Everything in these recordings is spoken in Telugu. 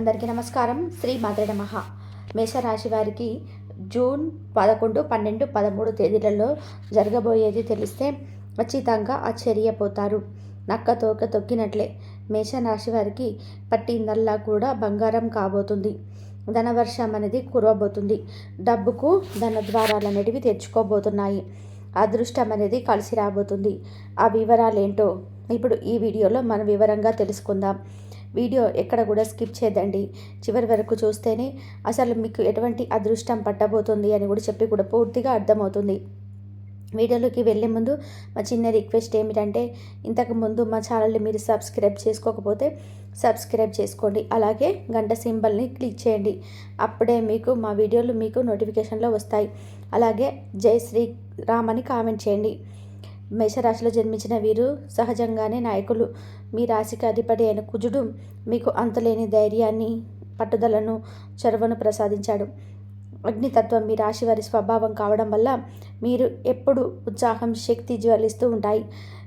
అందరికీ నమస్కారం. శ్రీ మాతే నమః. మేషరాశి వారికి జూన్ పదకొండు పన్నెండు పదమూడు తేదీలలో జరగబోయేది తెలిస్తే ఖచ్చితంగా ఆశ్చర్యపోతారు. నక్క తోక తొక్కినట్లే మేషరాశి వారికి పట్టిందల్లా కూడా బంగారం కాబోతుంది. ధనవర్షం అనేది కురవబోతుంది. డబ్బుకు ధన ద్వారాలు అనేటివి తెచ్చుకోబోతున్నాయి. అదృష్టం అనేది కలిసి రాబోతుంది. ఆ వివరాలు ఏంటో ఇప్పుడు ఈ వీడియోలో మనం వివరంగా తెలుసుకుందాం. వీడియో ఎక్కడ కూడా స్కిప్ చేయదండి. చివరి వరకు చూస్తేనే అసలు మీకు ఎటువంటి అదృష్టం పట్టబోతుంది అని కూడా చెప్పి కూడా పూర్తిగా అర్థమవుతుంది. వీడియోలోకి వెళ్ళే ముందు మా చిన్న రిక్వెస్ట్ ఏమిటంటే ఇంతకు ముందు మా ఛానల్ని మీరు సబ్స్క్రైబ్ చేసుకోకపోతే సబ్స్క్రైబ్ చేసుకోండి. అలాగే గంట సింబల్ని క్లిక్ చేయండి. అప్పుడే మీకు మా వీడియోలు మీకు నోటిఫికేషన్లో వస్తాయి. అలాగే జై శ్రీ రామ్ అని కామెంట్ చేయండి. మేషరాశిలో జన్మించిన వీరు సహజంగానే నాయకులు. మీ రాశికి అధిపతి అయిన కుజుడు మీకు అంతలేని ధైర్యాన్ని పట్టుదలను చొరవను ప్రసాదించాడు. అగ్నితత్వం మీ రాశి వారి స్వభావం కావడం వల్ల మీరు ఎప్పుడు ఉత్సాహం శక్తి జ్వలిస్తూ ఉంటాయి.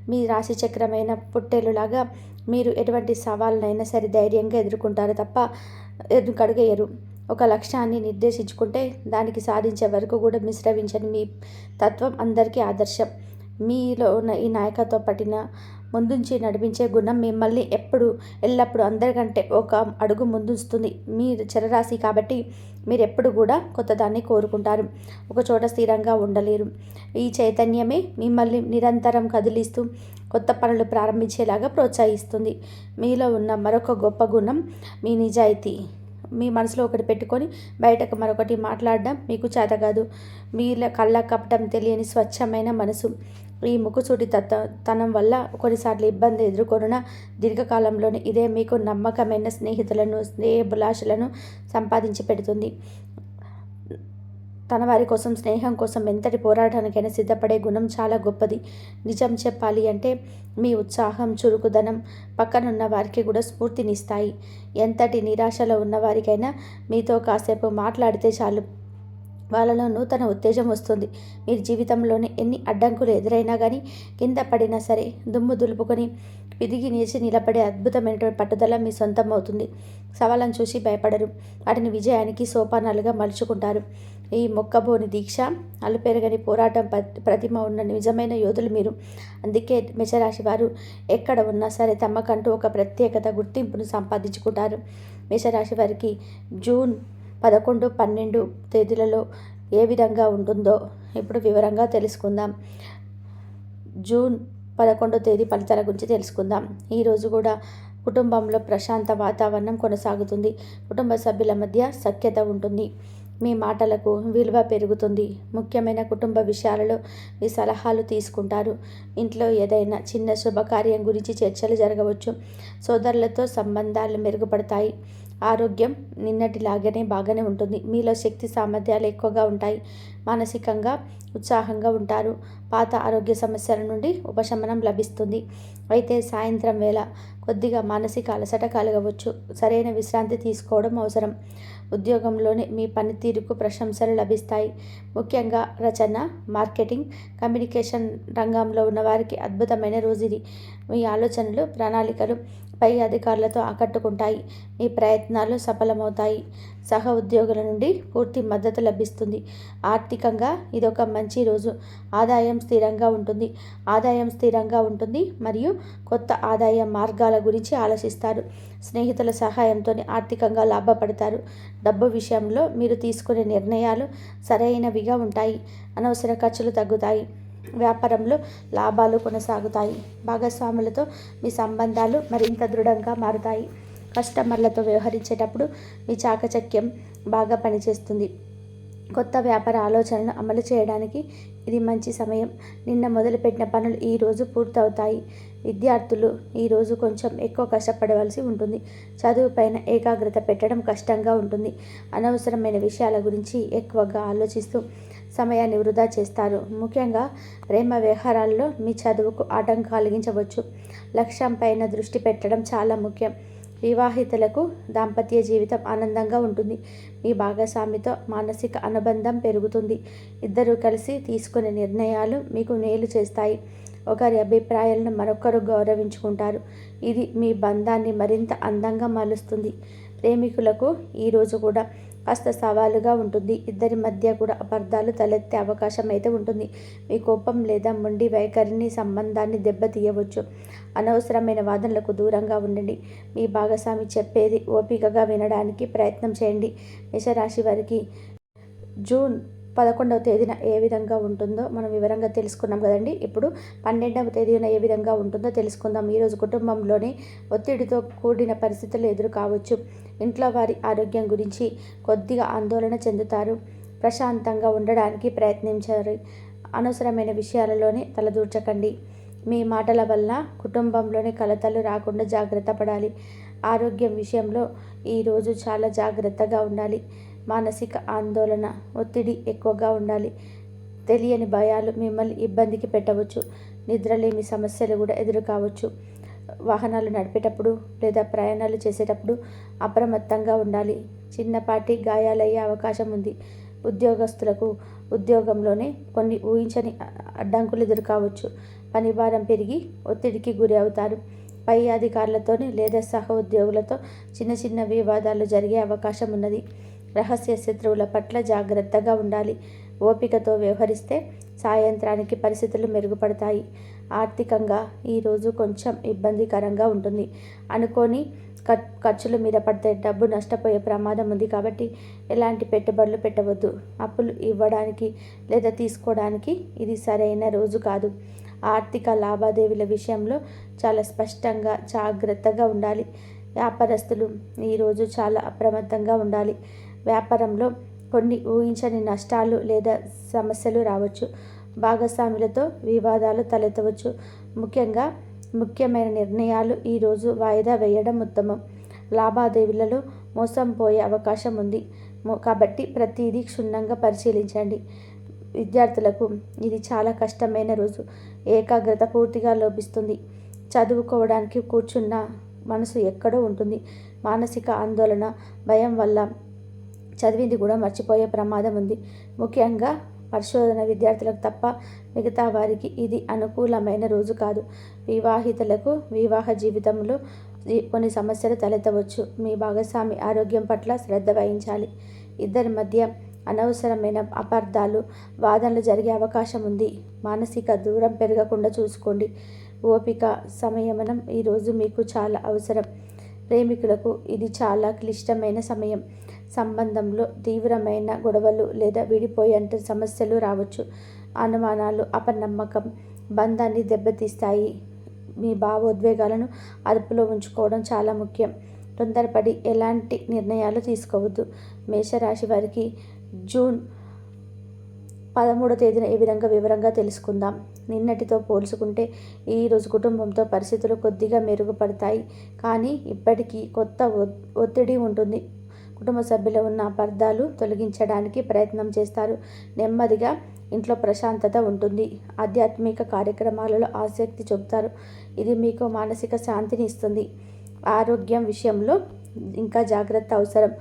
మీ రాశి చక్రమైన పుట్టేలులాగా మీరు ఎటువంటి సవాళ్ళనైనా సరే ధైర్యంగా ఎదుర్కొంటారు తప్ప కడుగేయరు. ఒక లక్ష్యాన్ని నిర్దేశించుకుంటే దానికి సాధించే వరకు కూడా మిశ్రవించని మీ తత్వం అందరికీ ఆదర్శం. మీలో ఉన్న ఈ నాయకత్వ పట్టిన ముందుంచి నడిపించే గుణం మిమ్మల్ని ఎప్పుడు ఎల్లప్పుడూ అందరికంటే ఒక అడుగు ముందుస్తుంది. మీరు చరరాశి కాబట్టి మీరు ఎప్పుడు కూడా కొత్తదాన్ని కోరుకుంటారు. ఒక చోట స్థిరంగా ఉండలేరు. ఈ చైతన్యమే మిమ్మల్ని నిరంతరం కదిలిస్తూ కొత్త పనులు ప్రారంభించేలాగా ప్రోత్సహిస్తుంది. మీలో ఉన్న మరొక గొప్ప గుణం మీ నిజాయితీ. మీ మనసులో ఒకటి పెట్టుకొని బయటకు మరొకటి మాట్లాడడం మీకు చేత కాదు. మీ కళ్ళ కప్పటం తెలియని స్వచ్ఛమైన మనసు. ఈ ముక్కుసూటి తత్వ తనం వల్ల కొన్నిసార్లు ఇబ్బంది ఎదుర్కొన్న దీర్ఘకాలంలోనే ఇదే మీకు నమ్మకమైన స్నేహితులను స్నేహభిలాషులను సంపాదించి పెడుతుంది. తన వారి కోసం స్నేహం కోసం ఎంతటి పోరాటానికైనా సిద్ధపడే గుణం చాలా గొప్పది. నిజం చెప్పాలి అంటే మీ ఉత్సాహం చురుకుదనం పక్కనున్న వారికి కూడా స్ఫూర్తినిస్తాయి. ఎంతటి నిరాశలో ఉన్నవారికైనా మీతో కాసేపు మాట్లాడితే చాలు. వాళ్ళలో నూతన ఉత్తేజం వస్తుంది. మీరు జీవితంలోని ఎన్ని అడ్డంకులు ఎదురైనా కానీ కింద పడినా సరే దుమ్ము దులుపుకొని విదిగి నిలిచి నిలబడే అద్భుతమైనటువంటి పట్టుదల మీ సొంతం అవుతుంది. సవాళ్ళను చూసి భయపడరు. వాటిని విజయానికి సోపానాలుగా మలుచుకుంటారు. ఈ మొక్కబోని దీక్ష అలుపెరగని పోరాటం ప్రతిమ ఉన్న నిజమైన యోధులు మీరు. అందుకే మేషరాశి వారు ఎక్కడ ఉన్నా సరే తమకంటూ ఒక ప్రత్యేకత గుర్తింపును సంపాదించుకుంటారు. మేషరాశి వారికి జూన్ పదకొండు పన్నెండు తేదీలలో ఏ విధంగా ఉంటుందో ఇప్పుడు వివరంగా తెలుసుకుందాం. జూన్ పదకొండో తేదీ ఫలితాల గురించి తెలుసుకుందాం. ఈరోజు కూడా కుటుంబంలో ప్రశాంత వాతావరణం కొనసాగుతుంది. కుటుంబ సభ్యుల మధ్య సఖ్యత ఉంటుంది. మీ మాటలకు విలువ పెరుగుతుంది. ముఖ్యమైన కుటుంబ విషయాలలో మీ సలహాలు తీసుకుంటారు. ఇంట్లో ఏదైనా చిన్న శుభకార్యం గురించి చర్చలు జరగవచ్చు. సోదరులతో సంబంధాలు మెరుగుపడతాయి. ఆరోగ్యం నిన్నటిలాగానే బాగానే ఉంటుంది. మీలో శక్తి సామర్థ్యాలు ఎక్కువగా ఉంటాయి. మానసికంగా ఉత్సాహంగా ఉంటారు. పాత ఆరోగ్య సమస్యల నుండి ఉపశమనం లభిస్తుంది. అయితే సాయంత్రం వేళ కొద్దిగా మానసిక అలసట కలగవచ్చు. సరైన విశ్రాంతి తీసుకోవడం అవసరం. ఉద్యోగంలోనే మీ పనితీరుకు ప్రశంసలు లభిస్తాయి. ముఖ్యంగా రచన మార్కెటింగ్ కమ్యూనికేషన్ రంగంలో ఉన్నవారికి అద్భుతమైన రోజు ఇది మీ ఆలోచనలు ప్రణాళికలు పై అధికారులతో ఆకట్టుకుంటాయి. మీ ప్రయత్నాలు సఫలమవుతాయి. సహ ఉద్యోగుల నుండి పూర్తి మద్దతు లభిస్తుంది. ఆర్థికంగా ఇదొక మంచి రోజు. ఆదాయం స్థిరంగా ఉంటుంది. ఆదాయం స్థిరంగా ఉంటుంది మరియు కొత్త ఆదాయ మార్గాల గురించి ఆలోచిస్తారు. స్నేహితుల సహాయంతో ఆర్థికంగా లాభపడతారు. డబ్బు విషయంలో మీరు తీసుకునే నిర్ణయాలు సరైనవిగా ఉంటాయి. అనవసర ఖర్చులు తగ్గుతాయి. వ్యాపారంలో లాభాలు కొనసాగుతాయి. భాగస్వాములతో మీ సంబంధాలు మరింత దృఢంగా మారుతాయి. కస్టమర్లతో వ్యవహరించేటప్పుడు మీ చాకచక్యం బాగా పనిచేస్తుంది. కొత్త వ్యాపార ఆలోచనను అమలు చేయడానికి ఇది మంచి సమయం. నిన్న మొదలుపెట్టిన పనులు ఈరోజు పూర్తవుతాయి. విద్యార్థులు ఈరోజు కొంచెం ఎక్కువ కష్టపడవలసి ఉంటుంది. చదువుపైన ఏకాగ్రత పెట్టడం కష్టంగా ఉంటుంది. అనవసరమైన విషయాల గురించి ఎక్కువగా ఆలోచిస్తూ సమయాన్ని వృధా చేస్తారు. ముఖ్యంగా ప్రేమ వ్యవహారాల్లో మీ చదువుకు ఆటంకం కలిగించవచ్చు. లక్ష్యం పైన దృష్టి పెట్టడం చాలా ముఖ్యం. వివాహితులకు దాంపత్య జీవితం ఆనందంగా ఉంటుంది. మీ భాగస్వామితో మానసిక అనుబంధం పెరుగుతుంది. ఇద్దరు కలిసి తీసుకునే నిర్ణయాలు మీకు మేలు చేస్తాయి. ఒకరి అభిప్రాయాలను మరొకరు గౌరవించుకుంటారు. ఇది మీ బంధాన్ని మరింత అందంగా మలుస్తుంది ప్రేమికులకు ఈరోజు కూడా కాస్త సవాలుగా ఉంటుంది. ఇద్దరి మధ్య కూడా అపార్థాలు తలెత్తే అవకాశం అయితే ఉంటుంది. మీ కోపం లేదా మొండి వైఖరిని సంబంధాన్ని దెబ్బతీయవచ్చు. అనవసరమైన వాదనలకు దూరంగా ఉండండి. మీ భాగస్వామి చెప్పేది ఓపికగా వినడానికి ప్రయత్నం చేయండి. మేషరాశి వారికి జూన్ పదకొండవ తేదీన ఏ విధంగా ఉంటుందో మనం వివరంగా తెలుసుకున్నాం కదండి. ఇప్పుడు పన్నెండవ తేదీన ఏ విధంగా ఉంటుందో తెలుసుకుందాం. ఈరోజు కుటుంబంలోని ఒత్తిడితో కూడిన పరిస్థితులు ఎదురు కావచ్చు. ఇంట్లో వారి ఆరోగ్యం గురించి కొద్దిగా ఆందోళన చెందుతారు. ప్రశాంతంగా ఉండడానికి ప్రయత్నించారు. అనవసరమైన విషయాలలోనే తలదూర్చకండి మీ మాటల వల్ల కుటుంబంలోని కలతలు రాకుండా జాగ్రత్త పడాలి. ఆరోగ్యం విషయంలో ఈరోజు చాలా జాగ్రత్తగా ఉండాలి. మానసిక ఆందోళన ఒత్తిడి ఎక్కువగా ఉండాలి. తెలియని భయాలు మిమ్మల్ని ఇబ్బందికి పెట్టవచ్చు. నిద్రలేమి సమస్యలు కూడా ఎదురు కావచ్చు వాహనాలు నడిపేటప్పుడు లేదా ప్రయాణాలు చేసేటప్పుడు అప్రమత్తంగా ఉండాలి. చిన్నపాటి గాయాలయ్యే అవకాశం ఉంది. ఉద్యోగస్తులకు ఉద్యోగంలోనే కొన్ని ఊహించని అడ్డంకులు ఎదురు కావచ్చు పనిభారం పెరిగి ఒత్తిడికి గురి అవుతారు. పై అధికారులతోని లేదా సహ ఉద్యోగులతో చిన్న చిన్న వివాదాలు జరిగే అవకాశం ఉన్నది. రహస్య శత్రువుల పట్ల జాగ్రత్తగా ఉండాలి. ఓపికతో వ్యవహరిస్తే సాయంత్రానికి పరిస్థితులు మెరుగుపడతాయి. ఆర్థికంగా ఈరోజు కొంచెం ఇబ్బందికరంగా ఉంటుంది. అనుకోని ఖర్చుల మీద పడితే డబ్బు నష్టపోయే ప్రమాదం ఉంది కాబట్టి ఎలాంటి పెట్టుబడులు పెట్టవద్దు. అప్పులు ఇవ్వడానికి లేదా తీసుకోవడానికి ఇది సరైన రోజు కాదు. ఆర్థిక లావాదేవీల విషయంలో చాలా స్పష్టంగా జాగ్రత్తగా ఉండాలి. వ్యాపారస్తులు ఈరోజు చాలా అప్రమత్తంగా ఉండాలి. వ్యాపారంలో కొన్ని ఊహించని నష్టాలు లేదా సమస్యలు రావచ్చు. భాగస్వాములతో వివాదాలు తలెత్తవచ్చు. ముఖ్యంగా ముఖ్యమైన నిర్ణయాలు ఈరోజు వాయిదా వేయడం ఉత్తమం. లావాదేవీలలో మోసం పోయే అవకాశం ఉంది. కాబట్టి ప్రతిదీ క్షుణ్ణంగా పరిశీలించండి. విద్యార్థులకు ఇది చాలా కష్టమైన రోజు. ఏకాగ్రత పూర్తిగా లోపిస్తుంది. చదువుకోవడానికి కూర్చున్న మనసు ఎక్కడో ఉంటుంది. మానసిక ఆందోళన భయం వల్ల చదివింది కూడా మర్చిపోయే ప్రమాదం ఉంది. ముఖ్యంగా పరిశోధన విద్యార్థులకు తప్ప మిగతా వారికి ఇది అనుకూలమైన రోజు కాదు. వివాహితులకు వివాహ జీవితంలో కొన్ని సమస్యలు తలెత్తవచ్చు. మీ భాగస్వామి ఆరోగ్యం పట్ల శ్రద్ధ వహించాలి. ఇద్దరి మధ్య అనవసరమైన అపార్థాలు వాదనలు జరిగే అవకాశం ఉంది. మానసిక దూరం పెరగకుండా చూసుకోండి. ఓపిక సంయమనం ఈరోజు మీకు చాలా అవసరం. ప్రేమికులకు ఇది చాలా క్లిష్టమైన సమయం. సంబంధంలో తీవ్రమైన గొడవలు లేదా విడిపోయేంత సమస్యలు రావచ్చు. అనుమానాలు అపనమ్మకం బంధాన్ని దెబ్బతీస్తాయి. మీ భావోద్వేగాలను అదుపులో ఉంచుకోవడం చాలా ముఖ్యం. తొందరపడి ఎలాంటి నిర్ణయాలు తీసుకోవద్దు. మేషరాశి వారికి జూన్ పదమూడో తేదీన ఏ విధంగా వివరంగా తెలుసుకుందాం. నిన్నటితో పోల్చుకుంటే ఈరోజు కుటుంబంతో పరిస్థితులు కొద్దిగా మెరుగుపడతాయి. కానీ ఇప్పటికీ కొత్త ఒత్తిడి ఉంటుంది. కుటుంబ సభ్యులు ఉన్న అపార్థాలు తొలగించడానికి ప్రయత్నం చేస్తారు. నెమ్మదిగా ఇంట్లో ప్రశాంతత ఉంటుంది. ఆధ్యాత్మిక కార్యక్రమాలలో ఆసక్తి చూపుతారు. ఇది మీకు మానసిక శాంతిని ఇస్తుంది. ఆరోగ్యం విషయంలో ఇంకా జాగ్రత్త అవసరం.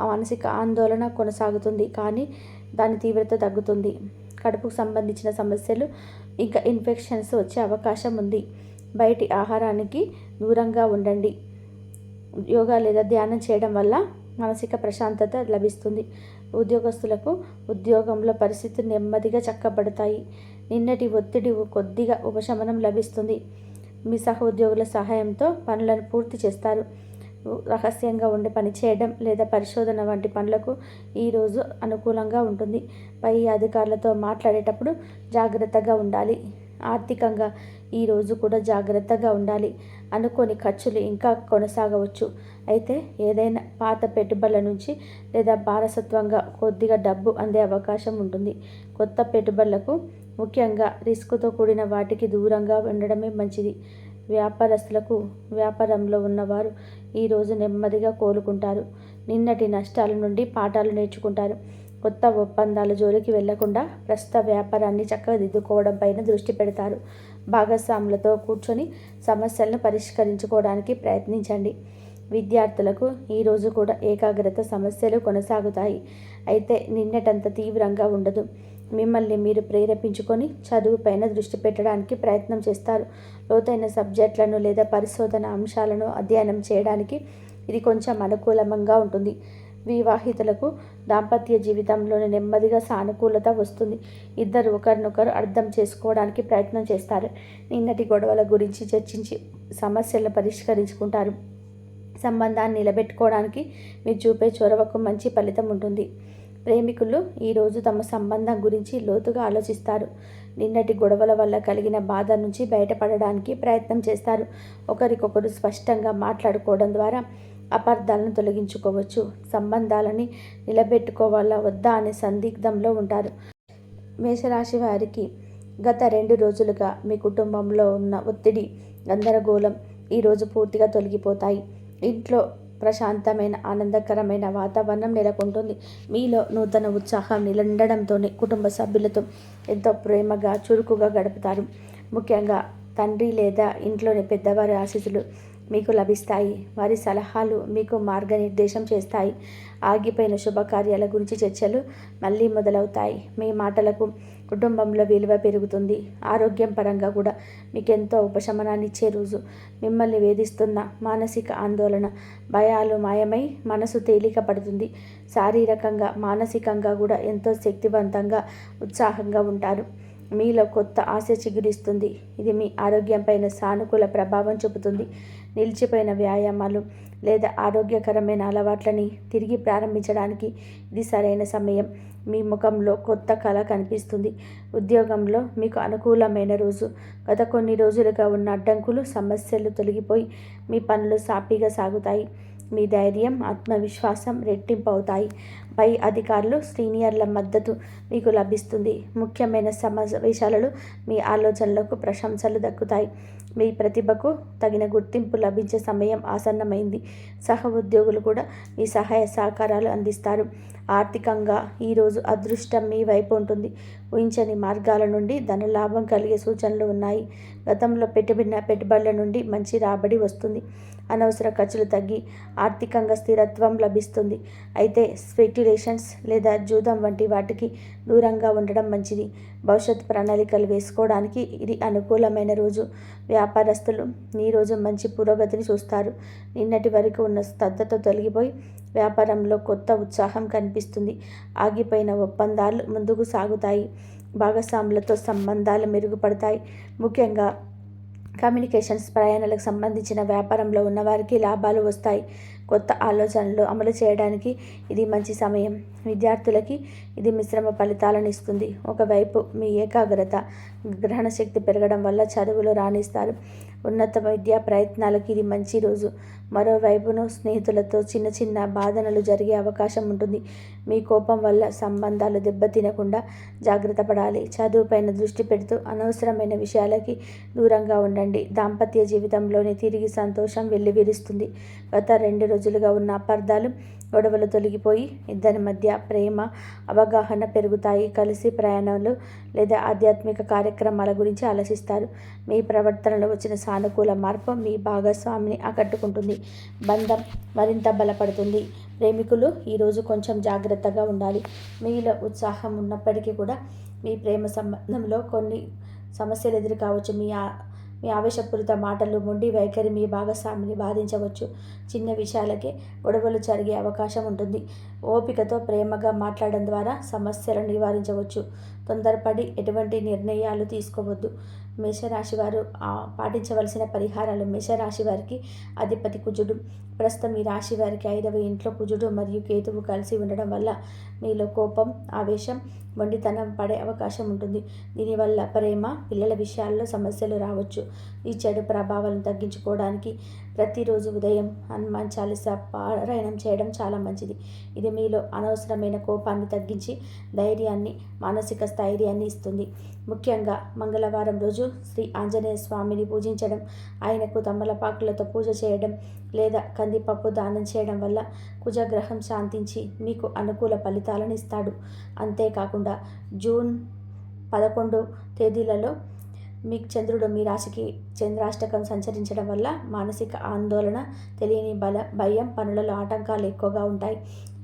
మానసిక ఆందోళన కొనసాగుతుంది కానీ దాని తీవ్రత తగ్గుతుంది. కడుపుకు సంబంధించిన సమస్యలు ఇంకా ఇన్ఫెక్షన్స్ వచ్చే అవకాశం ఉంది. బయటి ఆహారానికి దూరంగా ఉండండి. యోగా లేదా ధ్యానం చేయడం వల్ల మానసిక ప్రశాంతత లభిస్తుంది. ఉద్యోగస్తులకు ఉద్యోగంలో పరిస్థితులు నెమ్మదిగా చక్కబడతాయి. నిన్నటి ఒత్తిడి కొద్దిగా ఉపశమనం లభిస్తుంది. మీ సహోద్యోగుల సహాయంతో పనులను పూర్తి చేస్తారు. రహస్యంగా ఉండి పనిచేయడం లేదా పరిశోధన వంటి పనులకు ఈరోజు అనుకూలంగా ఉంటుంది. పై అధికారులతో మాట్లాడేటప్పుడు జాగ్రత్తగా ఉండాలి. ఆర్థికంగా ఈరోజు కూడా జాగ్రత్తగా ఉండాలి అనుకోని ఖర్చులు ఇంకా కొనసాగవచ్చు. అయితే ఏదైనా పాత పెట్టుబడుల నుంచి లేదా వారసత్వంగా కొద్దిగా డబ్బు అందే అవకాశం ఉంటుంది. కొత్త పెట్టుబడులకు ముఖ్యంగా రిస్క్తో కూడిన వాటికి దూరంగా ఉండడమే మంచిది. వ్యాపారస్తులకు వ్యాపారంలో ఉన్నవారు ఈరోజు నెమ్మదిగా కోలుకుంటారు. నిన్నటి నష్టాల నుండి పాఠాలు నేర్చుకుంటారు. కొత్త ఒప్పందాల జోలికి వెళ్ళకుండా ప్రస్తుత వ్యాపారాన్ని చక్కగా దిద్దుకోవడం పైన దృష్టి పెడతారు. భాగస్వాములతో కూర్చొని సమస్యలను పరిష్కరించుకోవడానికి ప్రయత్నించండి. విద్యార్థులకు ఈరోజు కూడా ఏకాగ్రత సమస్యలు కొనసాగుతాయి. అయితే నిన్నటంత తీవ్రంగా ఉండదు. మిమ్మల్ని మీరు ప్రేరేపించుకొని చదువుపైన దృష్టి పెట్టడానికి ప్రయత్నం చేస్తారు. లోతైన సబ్జెక్టులను లేదా పరిశోధన అంశాలను అధ్యయనం చేయడానికి ఇది కొంచెం అనుకూలంగా ఉంటుంది. వివాహితులకు దాంపత్య జీవితంలోని నెమ్మదిగా సానుకూలత వస్తుంది. ఇద్దరు ఒకరినొకరు అర్థం చేసుకోవడానికి ప్రయత్నం చేస్తారు. నిన్నటి గొడవల గురించి చర్చించి సమస్యలను పరిష్కరించుకుంటారు. సంబంధాన్ని నిలబెట్టుకోవడానికి మీరు చూపే చొరవకు మంచి ఫలితం ఉంటుంది. ప్రేమికులు ఈరోజు తమ సంబంధం గురించి లోతుగా ఆలోచిస్తారు. నిన్నటి గొడవల వల్ల కలిగిన బాధ నుంచి బయటపడడానికి ప్రయత్నం చేస్తారు. ఒకరికొకరు స్పష్టంగా మాట్లాడుకోవడం ద్వారా అపార్థాలను తొలగించుకోవచ్చు. సంబంధాలని నిలబెట్టుకోవాలా? వద్దా? అనే సందిగ్ధంలో ఉంటారు. మేషరాశి వారికి గత రెండు రోజులుగా మీ కుటుంబంలో ఉన్న ఒత్తిడి గందరగోళం ఈరోజు పూర్తిగా తొలగిపోతాయి. ఇంట్లో ప్రశాంతమైన ఆనందకరమైన వాతావరణం నెలకొంటుంది. మీలో నూతన ఉత్సాహం నిలండడంతోనే కుటుంబ సభ్యులతో ఎంతో ప్రేమగా చురుకుగా గడుపుతారు. ముఖ్యంగా తండ్రి లేదా ఇంట్లోని పెద్దవారి ఆశీస్సులు మీకు లభిస్తాయి. వారి సలహాలు మీకు మార్గనిర్దేశం చేస్తాయి. ఆగిపోయిన శుభకార్యాల గురించి చర్చలు మళ్ళీ మొదలవుతాయి. మీ మాటలకు కుటుంబంలో విలువ పెరుగుతుంది. ఆరోగ్యం పరంగా కూడా మీకు ఎంతో ఉపశమనాన్ని ఇచ్చే రోజు. మిమ్మల్ని వేధిస్తున్న మానసిక ఆందోళన భయాలు మాయమై మనసు తేలిక పడుతుంది. శారీరకంగా మానసికంగా కూడా ఎంతో శక్తివంతంగా ఉత్సాహంగా ఉంటారు. మీలో కొత్త ఆశ చిగురిస్తుంది. ఇది మీ ఆరోగ్యంపైన సానుకూల ప్రభావం చూపుతుంది. నిలిచిపోయిన వ్యాయామాలు లేదా ఆరోగ్యకరమైన అలవాట్లని తిరిగి ప్రారంభించడానికి ఇది సరైన సమయం. మీ ముఖంలో కొత్త కళ కనిపిస్తుంది. ఉద్యోగంలో మీకు అనుకూలమైన రోజు. గత కొన్ని రోజులుగా ఉన్న అడ్డంకులు సమస్యలు తొలగిపోయి మీ పనులు సాఫీగా సాగుతాయి. మీ ధైర్యం ఆత్మవిశ్వాసం రెట్టింపు అవుతాయి పై అధికారులు సీనియర్ల మద్దతు మీకు లభిస్తుంది. ముఖ్యమైన సమావేశాలలో మీ ఆలోచనలకు ప్రశంసలు దక్కుతాయి. మీ ప్రతిభకు తగిన గుర్తింపు లభించే సమయం ఆసన్నమైంది. సహ ఉద్యోగులు కూడా మీ సహాయ సహకారాలు అందిస్తారు. ఆర్థికంగా ఈరోజు అదృష్టం మీ వైపు ఉంటుంది. ఊహించని మార్గాల నుండి ధనలాభం కలిగే సూచనలు ఉన్నాయి. గతంలో పెట్టుబడిన పెట్టుబడుల నుండి మంచి రాబడి వస్తుంది. అనవసర ఖర్చులు తగ్గి ఆర్థికంగా స్థిరత్వం లభిస్తుంది. అయితే స్పెక్యులేషన్స్ లేదా జూదం వంటి వాటికి దూరంగా ఉండడం మంచిది. భవిష్యత్ ప్రణాళికలు వేసుకోవడానికి ఇది అనుకూలమైన రోజు. వ్యాపారస్తులు ఈ రోజు మంచి పురోగతిని చూస్తారు. నిన్నటి వరకు ఉన్న స్తబ్దత తొలగిపోయి వ్యాపారంలో కొత్త ఉత్సాహం కనిపిస్తుంది. ఆగిపోయిన ఒప్పందాలు ముందుకు సాగుతాయి. భాగస్వాములతో సంబంధాలు మెరుగుపడతాయి. ముఖ్యంగా కమ్యూనికేషన్స్ ప్రయాణాలకు సంబంధించిన వ్యాపారంలో ఉన్నవారికి లాభాలు వస్తాయి. కొత్త ఆలోచనలు అమలు చేయడానికి ఇది మంచి సమయం. విద్యార్థులకి ఇది మిశ్రమ ఫలితాలను ఇస్తుంది. ఒకవైపు మీ ఏకాగ్రత గ్రహణ శక్తి పెరగడం వల్ల చదువులో రాణిస్తారు. ఉన్నత విద్యా ప్రయత్నాలకి ఇది మంచి రోజు. మరోవైపును స్నేహితులతో చిన్న చిన్న బాధనలు జరిగే అవకాశం ఉంటుంది. మీ కోపం వల్ల సంబంధాలు దెబ్బతినకుండా జాగ్రత్త పడాలి. చదువుపైన దృష్టి పెడుతూ అనవసరమైన విషయాలకి దూరంగా ఉండండి. దాంపత్య జీవితంలోని తిరిగి సంతోషం వెల్లివిరుస్తుంది. గత రెండు రోజులుగా ఉన్న అపార్థాలు గొడవలు తొలగిపోయి ఇద్దరి మధ్య ప్రేమ అవగాహన పెరుగుతాయి. కలిసి ప్రయాణాలు లేదా ఆధ్యాత్మిక కార్యక్రమాల గురించి ఆలోచిస్తారు. మీ ప్రవర్తనలో వచ్చిన సానుకూల మార్పు మీ భాగస్వామిని ఆకట్టుకుంటుంది. బంధం మరింత బలపడుతుంది. ప్రేమికులు ఈరోజు కొంచెం జాగ్రత్తగా ఉండాలి. మీలో ఉత్సాహం ఉన్నప్పటికీ కూడా మీ ప్రేమ సంబంధంలో కొన్ని సమస్యలు ఎదురు కావచ్చు మీ మీ ఆవేశపూరిత మాటలు మొండి వైఖరి మీ భాగస్వామిని బాధించవచ్చు. చిన్న విషయాలకే గొడవలు జరిగే అవకాశం ఉంటుంది. ఓపికతో ప్రేమగా మాట్లాడడం ద్వారా సమస్యలను నివారించవచ్చు. తొందరపడి ఎటువంటి నిర్ణయాలు తీసుకోవద్దు. మేషరాశి వారు పాటించవలసిన పరిహారాలు మేషరాశి వారికి అధిపతి కుజుడు. ప్రస్తుతం ఈ రాశి వారికి ఐదవ ఇంట్లో కుజుడు మరియు కేతువు కలిసి ఉండడం వల్ల మీలో కోపం ఆవేశం మొండితనం పడే అవకాశం ఉంటుంది. దీనివల్ల ప్రేమ పిల్లల విషయాల్లో సమస్యలు రావచ్చు. ఈ చెడు ప్రభావాలను తగ్గించుకోవడానికి ప్రతిరోజు ఉదయం హనుమాన్ చాలీసా పారాయణం చేయడం చాలా మంచిది. ఇది మీలో అనవసరమైన కోపాన్ని తగ్గించి ధైర్యాన్ని మానసిక స్థైర్యాన్ని ఇస్తుంది. ముఖ్యంగా మంగళవారం రోజు శ్రీ ఆంజనేయ స్వామిని పూజించడం ఆయనకు తమలపాకులతో పూజ చేయడం లేదా కందిపప్పు దానం చేయడం వల్ల కుజగ్రహం శాంతించి మీకు అనుకూల ఫలితాలను ఇస్తాడు. అంతేకాకుండా జూన్ పదకొండు తేదీలలో మీకు చంద్రుడు మీ రాశికి చంద్రాష్టకం సంచరించడం వల్ల మానసిక ఆందోళన తెలియని బల భయం పనులలో ఆటంకాలు ఎక్కువగా ఉంటాయి.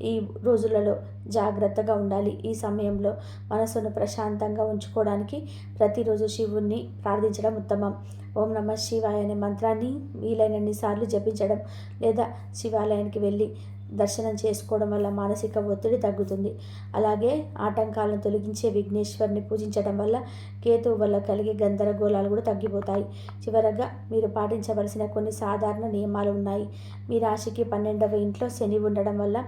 ఈ రోజులలో జాగ్రత్తగా ఉండాలి. ఈ సమయంలో మనసును ప్రశాంతంగా ఉంచుకోవడానికి ప్రతిరోజు శివుణ్ణి ప్రార్థించడం ఉత్తమం. ఓం నమ శివాయ అనే మంత్రాన్ని వీలైనన్ని సార్లు జపించడం లేదా శివాలయానికి వెళ్ళి దర్శనం చేసుకోవడం వల్ల మానసిక ఒత్తిడి తగ్గుతుంది. అలాగే ఆటంకాలను తొలగించే విఘ్నేశ్వరిని పూజించడం వల్ల కేతువు వల్ల కలిగే గందరగోళాలు కూడా తగ్గిపోతాయి. చివరగా మీరు పాటించవలసిన కొన్ని సాధారణ నియమాలు ఉన్నాయి. మీ రాశికి పన్నెండవ ఇంట్లో శని ఉండడం వల్ల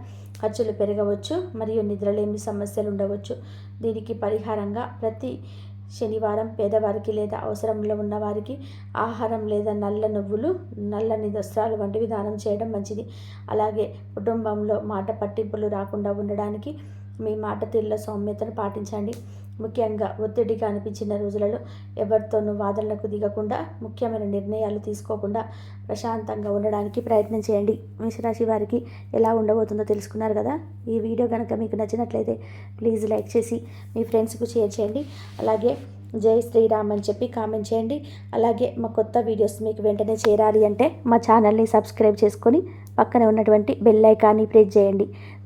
ఖర్చులు పెరగవచ్చు మరియు నిద్రలేమి సమస్యలు ఉండవచ్చు. దీనికి పరిహారంగా ప్రతి శనివారం పేదవారికి లేదా అవసరంలో ఉన్నవారికి ఆహారం లేదా నల్ల నువ్వులు నల్లని దస్త్రాలు వంటివి దానం చేయడం మంచిది. అలాగే కుటుంబంలో మాట పట్టింపులు రాకుండా ఉండడానికి మీ మాట తీరులో సౌమ్యతను పాటించండి. ముఖ్యంగా ఒత్తిడిగా అనిపించిన రోజులలో ఎవరితోనూ వాదనలకు దిగకుండా ముఖ్యమైన నిర్ణయాలు తీసుకోకుండా ప్రశాంతంగా ఉండడానికి ప్రయత్నం చేయండి. మేషరాశి వారికి ఎలా ఉండబోతుందో తెలుసుకున్నారు కదా? ఈ వీడియో కనుక మీకు నచ్చినట్లయితే ప్లీజ్ లైక్ చేసి మీ ఫ్రెండ్స్కు షేర్ చేయండి. అలాగే జై శ్రీరామ్ అని చెప్పి కామెంట్ చేయండి. అలాగే మా కొత్త వీడియోస్ మీకు వెంటనే చేరాలి అంటే మా ఛానల్ని సబ్స్క్రైబ్ చేసుకొని పక్కనే ఉన్నటువంటి బెల్ ఐకాన్ని ప్రెస్ చేయండి.